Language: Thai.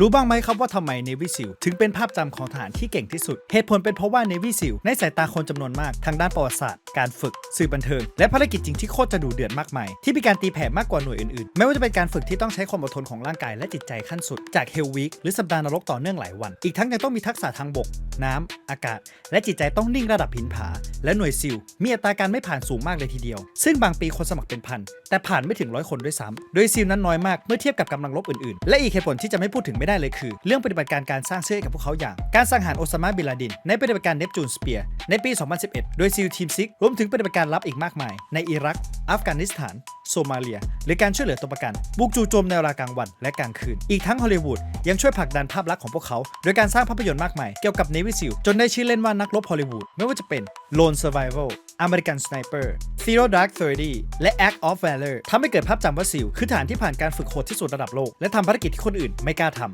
รู้บ้างไหมครับว่าทำไม Navy SEAL ถึงเป็นภาพจำของทหารที่เก่งที่สุด เหตุผลเป็นเพราะว่า Navy SEAL ในสายตาคนจำนวนมากทางด้านประวัติศาสตร์ การฝึก สื่อบันเทิง และภารกิจจริงที่โคตรจะดูเดือดมากมาย ที่มีการตีแผ่มากกว่าหน่วยอื่นๆ ไม่ว่าจะเป็นการฝึกที่ต้องใช้ความอดทนของร่างกายและจิตใจขั้นสุด จาก Hell Week หรือสัปดาห์นรกต่อเนื่องหลายวัน อีกทั้งยังต้องมีทักษะทางบก น้ำอากาศ และจิตใจต้องนิ่งระดับหินผา และหน่วยซิล มีอัตราการไม่ผ่านสูงมากเลยทีเดียว ซึ่งบางปีคนสมัครเป็นพัน แต่ผ่านไม่ถึงร้อยคนด้วยซ้ำโดยซิลนั้นน้อยมากเมื่อเทียบกับกำลังรบอื่นๆ และอีกเหตุผลที่จะไม่พูดถึงไม่ได้เลยคือ เรื่องปฏิบัติการการสร้างเชื่อให้กับพวกเขาอย่าง การสังหารโอซามาบินลาดิน ในปฏิบัติการเนปจูนสเปียร์ในปี 2011 โดยซิลทีมซิกรวมถึงปฏิบัติการลับอีกมากมาย ในอิรัก อัฟกานิสถาน โซมาเลีย หรือการช่วยเหลือตัวประกัน บุกจู่โจมในเวลากลางวันและกลางคืน อีกทั้งฮอลลีวูดยังช่วยผลักดันภาพลักษณ์ของพวกเขา โดยการสร้างภาพยนตร์มากมายเกี่ยวกับเนวิซิลจนได้ชื่อเล่นว่านักรบฮอลลีวูดไม่ว่าจะเป็น Lone Survival American Sniper Zero Dark Thirty และ Act of Valor ทำให้เกิดภาพจำว่าซิลคือฐานที่ผ่านการฝึกโหดที่สุดระดับโลก และทำภารกิจที่คนอื่นไม่กล้าทำ